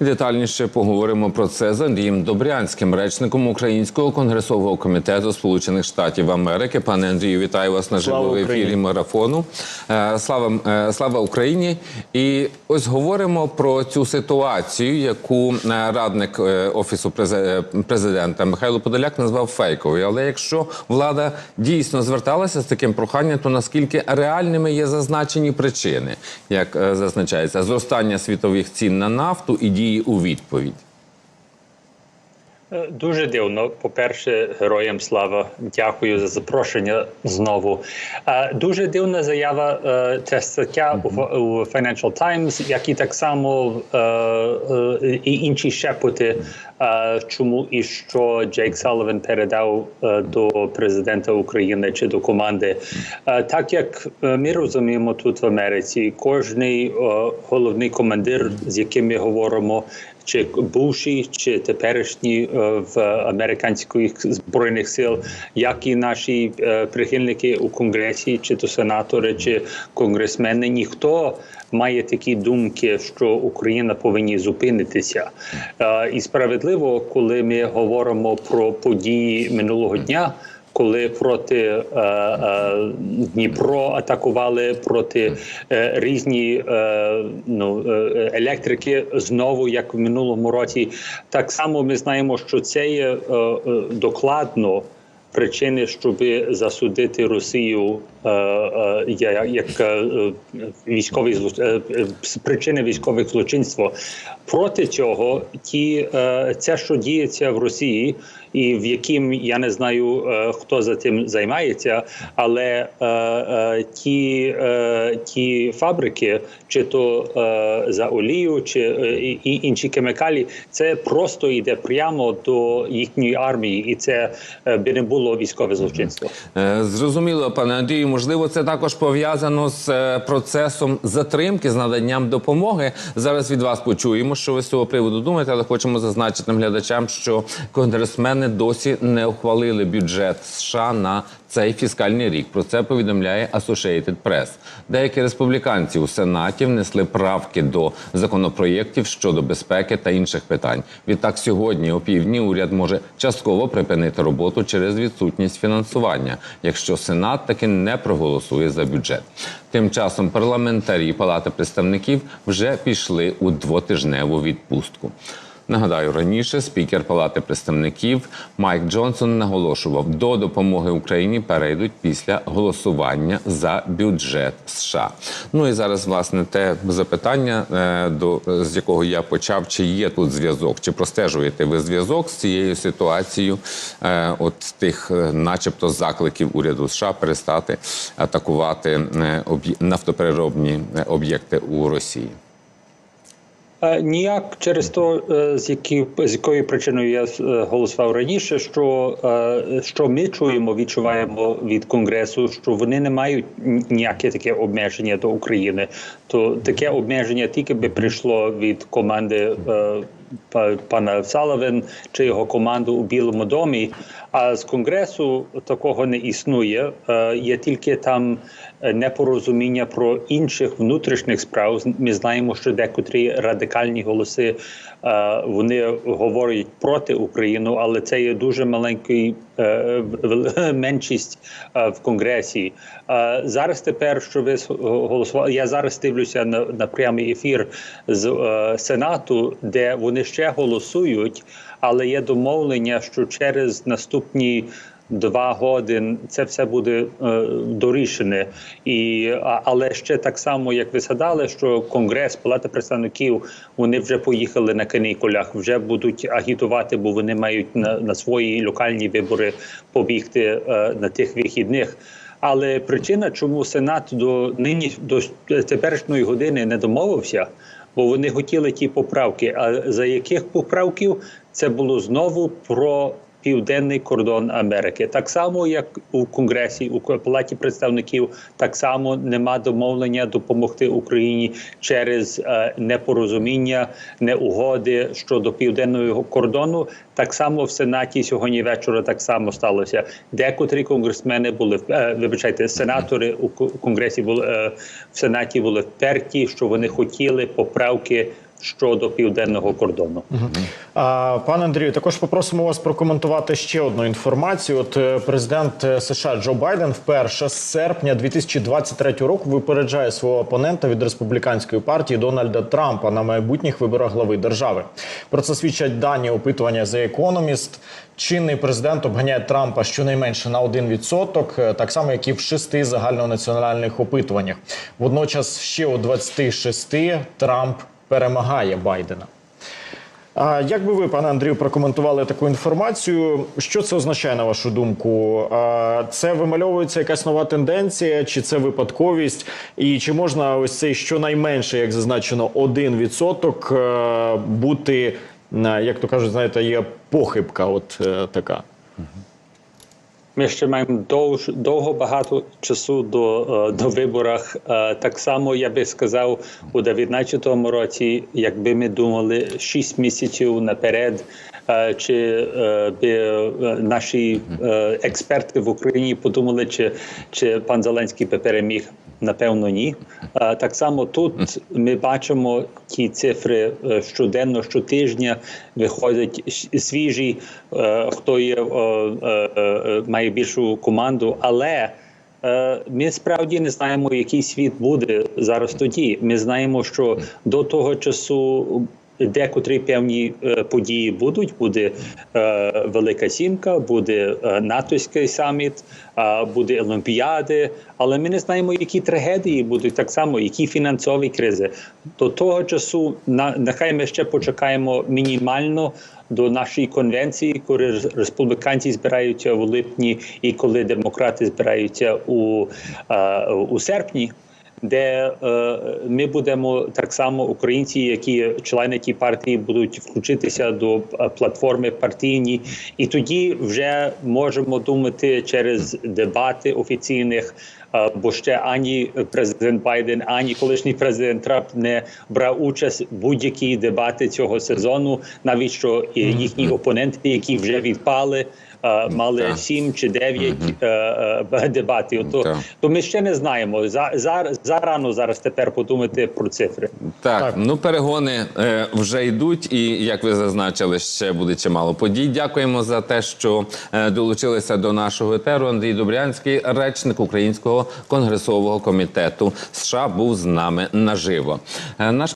Детальніше поговоримо про це з Андрієм Добрянським, речником Українського конгресового комітету Сполучених Штатів Америки. Пане Андрію, вітаю вас на живому ефірі марафону. Е, Слава, е, слава Україні! І ось говоримо про цю ситуацію, яку е, радник офісу президента Михайло Подоляк назвав фейковою. Але якщо влада дійсно зверталася з таким проханням, то наскільки реальними є зазначені причини, як зазначається, зростання світових цін на нафту і дії у відповідь? Е, Дуже дивно. По-перше, героям слава. Дякую за запрошення знову. Е, Дуже дивна заява е, ця стаття у Financial Times, як і так само і інші шепоти, чому і що Джейк Салливан передав е, до президента України чи до команди. Е, Так як е, ми розуміємо тут в Америці, кожний головний командир, з яким ми говоримо, чи бувші, чи теперішні в американських збройних сил, як і наші прихильники у конгресі, чи то сенатори, чи конгресмени, ніхто. Має такі думки, що Україна повинні зупинитися, Е, і справедливо, коли ми говоримо про події минулого дня, коли проти е, е, Дніпро атакували проти різні ну, електрики знову, як в минулому році. Так само ми знаємо, що це є докладно. Причини, щоб засудити Росію як е, е, військові зло- е, з причини військових злочинства. Проти цього ті це, що діється в Росії, і в яким я не знаю, хто за тим займається, але ті, ті фабрики, чи то за олію, чи і інші хімікалі, це просто йде прямо до їхньої армії, і це би не було військове злочинство. Зрозуміло, пане Андрію. Можливо, це також пов'язано з е, процесом затримки з наданням допомоги. Зараз від вас почуємо, що ви з цього приводу думаєте, але хочемо зазначити глядачам, що конгресмени досі не ухвалили бюджет США на цей фіскальний рік. Про це повідомляє Associated Press. Деякі республіканці у сенаті внесли правки до законопроєктів щодо безпеки та інших питань. Відтак, сьогодні о півдні уряд може частково припинити роботу через відсутність фінансування, якщо сенат таки не проголосує за бюджет. Тим часом парламентарі Палати представників вже пішли у двотижневу відпустку. Нагадаю, раніше спікер Палати представників Майк Джонсон наголошував, до допомоги Україні перейдуть після голосування за бюджет США. Ну і зараз, власне, те запитання, е, до з якого я почав, чи є тут зв'язок, чи простежуєте ви зв'язок з цією ситуацією, е, от тих, е, начебто, закликів уряду США перестати атакувати нафтопереробні об'єкти у Росії. Е, Ніяк через то, е, з які з якою причиною я е, голосував раніше, що, е, що ми чуємо, відчуваємо від конгресу, що вони не мають ніяке таке обмеження до України. То таке обмеження тільки би прийшло від команди пана Салавен чи його команду у Білому домі. А з конгресу такого не існує. Е, Є тільки там е, непорозуміння про інших внутрішніх справ. Ми знаємо, що декотрі радикальні голоси е, вони говорять проти України, але це є дуже маленький меншість в конгресі. Зараз тепер, що ви голосували, я зараз дивлюся на, на прямий ефір з сенату, де вони ще голосують, але є домовлення, що через наступні. Два годин це все буде е, дорішене, і але ще так само, як ви згадали, що конгрес, палата представників, вони вже поїхали на канікулях, вже будуть агітувати, бо вони мають на, на свої локальні вибори побігти е, на тих вихідних. Але причина, чому Сенат до нині до теперішньої години не домовився, бо вони хотіли ті поправки. А за яких поправків це було знову про південний кордон Америки. Так само, як у Конгресі, у Палаті представників, так само нема домовлення допомогти Україні через е, непорозуміння, неугоди щодо південного кордону. Так само в Сенаті сьогодні вечора так само сталося. Декотрі конгресмени були е, вибачайте, сенатори у ко- Конгресі були е, в Сенаті були вперті, що вони хотіли поправки щодо південного кордону. Пане Андрію, також попросимо вас прокоментувати ще одну інформацію. От е, президент е, США Джо Байден вперше з серпня 2023 року випереджає свого опонента від республіканської партії Дональда Трампа на майбутніх виборах глави держави. Про це свідчать дані опитування The Economist. Чинний президент обганяє Трампа щонайменше на 1%, е, так само як і в шести загальнонаціональних опитуваннях. Водночас ще у 26 Трамп перемагає Байдена. Як би ви, пане Андрію, прокоментували таку інформацію? Що це означає на вашу думку? Це вимальовується якась нова тенденція, чи це випадковість? І чи можна ось цей щонайменше, як зазначено, 1% е, бути, е, як то кажуть, знаєте, є похибка, от е, така. Ми ще маємо довж, довго багато часу до, е, до виборах. Е, Так само я би сказав у 2019 році, якби ми думали 6 місяців наперед, е, чи би наші експерти в Україні подумали, чи, чи пан Зеленський би переміг. Напевно, ні. Так само тут ми бачимо ті цифри е, щоденно, щотижня виходять свіжі, е, хто є е, має більшу команду, але. Ми справді не знаємо, який світ буде зараз тоді. Ми знаємо, що до того часу декотрі певні е, події будуть. Буде е, Велика Сімка, буде е, натовський саміт, буде Олімпіади. Але ми не знаємо, які трагедії будуть так само, які фінансові кризи. До того часу на нехай ми ще почекаємо мінімально до нашої конвенції, коли республіканці збираються в липні, і коли демократи збираються у, у серпні. Де е, ми будемо так само українці, які члени ті партії будуть включитися до е, платформи партійні, і тоді вже можемо думати через дебати офіційних. е, Бо ще ані президент Байден, ані колишній президент Трамп не брав участь в будь-які дебати цього сезону, навіть що їхні опоненти, які вже відпали, мали Так. сім чи дев'ять е, е, дебатів. То, Так. то ми ще не знаємо. За, за, зарано зараз тепер подумати про цифри. Так, Так. ну перегони е, вже йдуть, і як ви зазначили, ще буде чимало подій. Дякуємо за те, що е, долучилися до нашого етеру. Андрій Добрянський, речник Українського конгресового комітету США, був з нами наживо. Е, наш